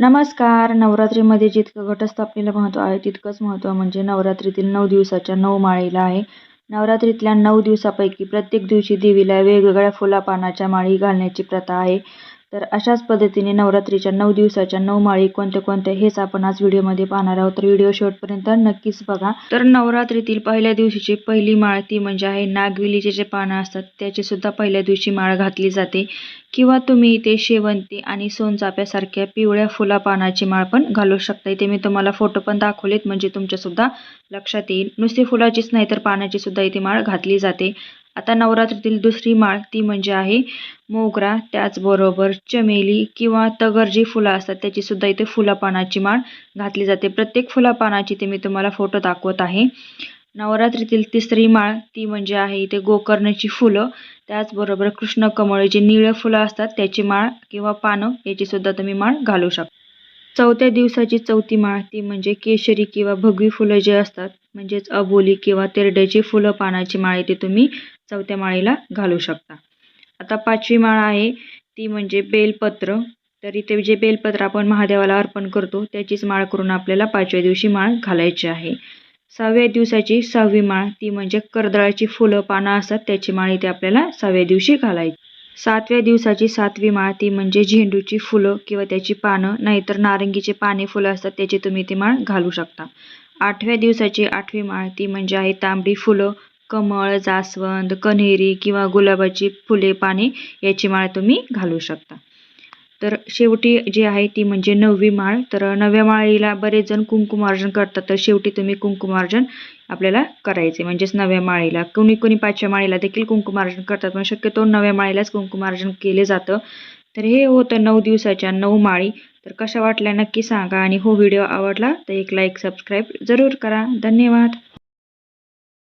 नमस्कार. नवरात्रीमध्ये जितकं घटस्थापनेला महत्त्व आहे तितकंच महत्त्व म्हणजे नवरात्रीतील नऊ दिवसाच्या नऊ माळीला आहे. नवरात्रीतल्या नऊ दिवसापैकी प्रत्येक दिवशी देवीला वेगवेगळ्या फुलापानाच्या माळी घालण्याची प्रथा आहे. तर अशाच पद्धतीने नवरात्रीच्या नऊ दिवसाच्या नऊ माळी कोणत्या कोणत्या हेच आपण आज व्हिडिओमध्ये पाहणार आहोत. तर व्हिडिओ शेवटपर्यंत नक्कीच बघा. तर नवरात्रीतील पहिल्या दिवशीची पहिली माळ ती म्हणजे आहे नागविलीचे जे पानं असतात त्याची सुद्धा पहिल्या दिवशी माळ घातली जाते. किंवा तुम्ही इथे शेवंती आणि सोनचाप्यासारख्या पिवळ्या फुला पानाची माळ पण घालू शकता इथे मी तुम्हाला फोटो पण दाखवलेत म्हणजे तुमच्यासुद्धा लक्षात येईल. नुसती फुलाचीच नाही तर पानाची सुद्धा इथे माळ घातली जाते. आता नवरात्रीतील दुसरी माळ ती म्हणजे आहे मोगरा. त्याचबरोबर चमेली किंवा तगर जी फुलं असतात त्याचीसुद्धा इथे फुलापानाची माळ घातली जाते. प्रत्येक फुला पानाची ते मी तुम्हाला फोटो दाखवत आहे. नवरात्रीतील तिसरी माळ ती म्हणजे आहे इथे गोकर्णाची फुलं. त्याचबरोबर कृष्ण कमळ जे निळे फुलं असतात त्याची माळ किंवा पानं याचीसुद्धा तुम्ही माळ घालू शकता. चौथ्या दिवसाची चौथी माळ ती म्हणजे केशरी किंवा भगवी फुलं जे असतात म्हणजेच अबोली किंवा तेरड्याची फुलं पानाची माळ ते तुम्ही चौथ्या माळीला घालू शकता. आता पाचवी माळ आहे ती म्हणजे बेलपत्र. तर इथे जे बेलपत्र आपण महादेवाला अर्पण करतो त्याचीच माळ करून आपल्याला पाचव्या दिवशी माळ घालायची आहे. सहाव्या दिवसाची सहावी माळ ती म्हणजे कर्दळाची फुलं पानं असतात त्याची माळ इथे आपल्याला सहाव्या दिवशी घालायची. सातव्या दिवसाची सातवी माळ ती म्हणजे झेंडूची फुलं किंवा त्याची पानं नाहीतर नारंगीचे पाने फुलं असतात त्याची तुम्ही ती माळ घालू शकता. आठव्या दिवसाची आठवी माळ ती म्हणजे आहे तांबडी फुलं कमळ जास्वंद कन्हेरी किंवा गुलाबाची फुले पाने याची माळ तुम्ही घालू शकता. तर शेवटी जी आहे ती म्हणजे नववी माळ. तर नव्या माळीला बरेच जण कुंकुमार्जन करतात. तर शेवटी तुम्ही कुंकुमार्जन आपल्याला करायचे. म्हणजेच नव्या माळीला. कोणी कोणी पाचव्या माळीला देखील कुंकुमार्जन करतात. पण शक्यतो नव्या माळीलाच कुंकुमार्जन केले जातं. तर हे होतं नऊ दिवसाच्या नऊ माळी. तर कशा वाटल्या नक्की सांगा. आणि हो व्हिडिओ आवडला तर एक लाईक सबस्क्राईब जरूर करा. धन्यवाद.